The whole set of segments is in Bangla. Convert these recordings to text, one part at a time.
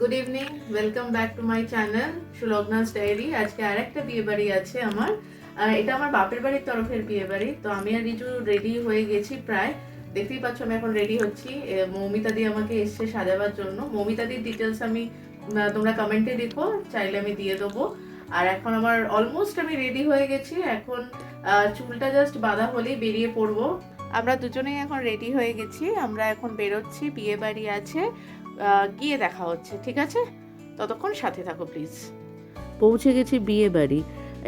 Good evening welcome back to my channel Sulagna's diary আজকে আর একটা বিয়ে বাড়ি আছে আমার। এটা আমার বাপের বাড়ির তরফের বিয়ে বাড়ি। তো আমি আর রিজু রেডি হয়ে গেছি প্রায়। দেখতেই পাচ্ছ আমি এখন রেডি হচ্ছি। এ, মৌমিতা দি আমাকে এসছে সাজাবার জন্য। মৌমিতা দির ডিটেলস আমি তোমরা কমেন্টে দেখো চাইলে আমি দিয়ে দেবো। আর এখন আমার অলমোস্ট আমি রেডি হয়ে গেছি। এখন চুলটা জাস্ট বাঁধা হলেই বেরিয়ে পড়ব। আমরা দুজনেই এখন রেডি হয়ে গেছি। আমরা এখন বেরোচ্ছি, বিয়ে বাড়ি আছে গিয়ে দেখা হচ্ছে, ঠিক আছে? ততক্ষণ সাথে থাকো প্লিজ পৌঁছে গেছি বিয়ে বাড়ি।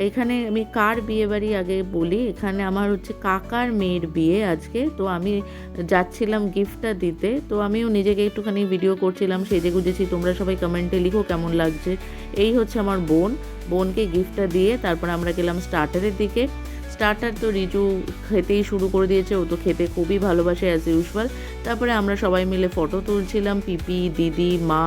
এখানে আমি কার বিয়ে বাড়ি আগে বলি? এখানে আমার হচ্ছে কাকার মেয়ের বিয়ে আজকে। তো আমি যাচ্ছিলাম গিফটটা দিতে। তো আমিও নিজেকে একটুখানি ভিডিও করছিলাম, সেজে গুজেছি, তোমরা সবাই কমেন্টে লিখো কেমন লাগছে। এই হচ্ছে আমার বোন। বোনকে গিফটটা দিয়ে তারপর আমরা গেলাম স্টার্টারের দিকে। স্টার্টার তো রিজু খেতেই শুরু করে দিয়েছে, ও তো খেতে খুবই ভালোবাসে অ্যাজ ইউজুয়াল তারপরে আমরা সবাই মিলে ফটো তুলছিলাম, পিপি, দিদি, মা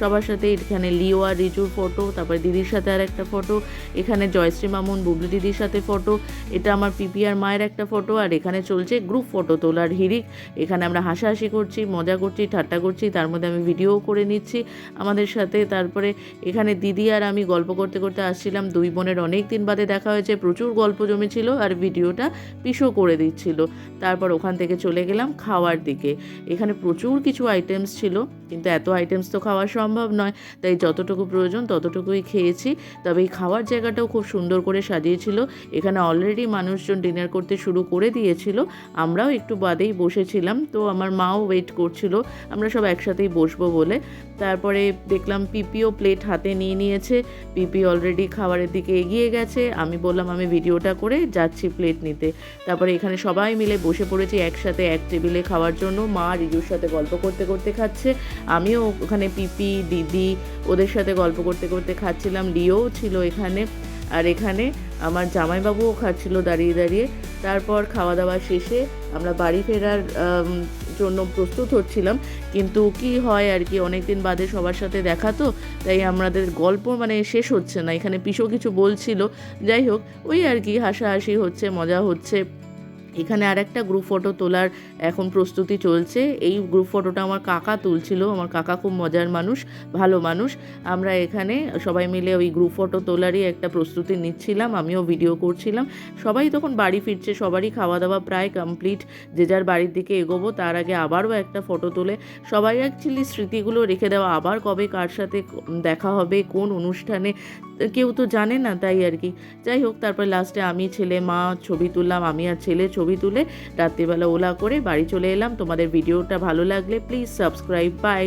সবার সাথে, এখানে লিও আর রিজুর ফটো তারপরে দিদির সাথে আর একটা ফটো এখানে জয়শ্রী মামুন, বুবলি দিদির সাথে ফটো এটা আমার পিপি আর মায়ের একটা ফটো আর এখানে চলছে গ্রুপ ফটো তোলার হিরিক এখানে আমরা হাসাহাসি করছি, মজা করছি, ঠাট্টা করছি, তার মধ্যে আমি ভিডিও করে নিচ্ছি আমাদের সাথে। তারপরে এখানে দিদি আর আমি গল্প করতে করতে আসছিলাম, দুই বোনের অনেক দিন বাদে দেখা হয়েছে, প্রচুর গল্প জমেছিল আর ভিডিওটা পিসও করে দিচ্ছিল। তারপর ওখান থেকে চলে গেলাম খাওয়ার দিকে। এখানে প্রচুর কিছু আইটেমস ছিল, কিন্তু এত আইটেমস তো খাওয়া সম্ভব নয়। তাই যতটুকু প্রয়োজন ততটুকুই খেয়েছি। তবে এই খাওয়ার জায়গাটাও খুব সুন্দর করে সাজিয়েছিল। এখানে অলরেডি মানুষজন ডিনার করতে শুরু করে দিয়েছিল। আমরাও একটু বাদেই বসেছিলাম। তো আমার মাও ওয়েট করছিল। আমরা সব একসাথেই বসবো বলে। তারপরে দেখলাম পিপিও প্লেট হাতে নিয়ে নিয়েছে। পিপি অলরেডি খাবারের দিকে এগিয়ে গেছে। আমি বললাম, আমি ভিডিওটা করে যাচ্ছি প্লেট নিতে। তারপরে এখানে সবাই মিলে বসে পড়েছি একসাথে এক টেবিলে খাওয়ার জন্য। মা রিজুর সাথে গল্প করতে করতে খাচ্ছে। আমিও ওখানে পিপি, দিদি ওদের সাথে গল্প করতে করতে খাচ্ছিলাম। লিও ছিল এখানে। আর এখানে আমার জামাইবাবুও খাচ্ছিল দাঁড়িয়ে দাঁড়িয়ে। তারপর খাওয়া দাওয়া শেষে আমরা বাড়ি ফেরার জন্য প্রস্তুত হচ্ছিলাম। কিন্তু কি হয় আর কি, অনেকদিন বাদে সবার সাথে দেখা তো, তাই আমাদের গল্প মানে শেষ হচ্ছে না। এখানে পিসো কিছু বলছিল। যাই হোক, ওই আর কি, হাসাহাসি হচ্ছে, মজা হচ্ছে। এখানে আর একটা গ্রুপ ফটো তোলার এখন প্রস্তুতি চলছে। এই গ্রুপ ফটোটা আমার কাকা তুলছিল। আমার কাকা খুব মজার মানুষ, ভালো মানুষ। আমরা এখানে সবাই মিলে ওই গ্রুপ ফটো তোলারই একটা প্রস্তুতি নিচ্ছিলাম, আমিও ভিডিও করছিলাম। সবাই তখন বাড়ি ফিরছে, সবারই খাওয়া দাওয়া প্রায় কমপ্লিট যে যার বাড়ির দিকে এগোবো, তার আগে আবারও একটা ফটো তোলে। সবাই অ্যাকচুয়ালি স্মৃতিগুলো রেখে দেওয়া, আবার কবে কার সাথে দেখা হবে, কোন অনুষ্ঠানে কেউ তো জানে না তাই আর কি। যাই হোক, তারপর লাস্টে আমি, ছেলে, মা, ছবি তুললাম, আমি আর ছেলে ছবি তুলে রাত্রিবেলা ওলা করে বাড়ি চলে এলাম। তোমাদের ভিডিওটা ভালো লাগলে প্লিজ সাবস্ক্রাইব বাই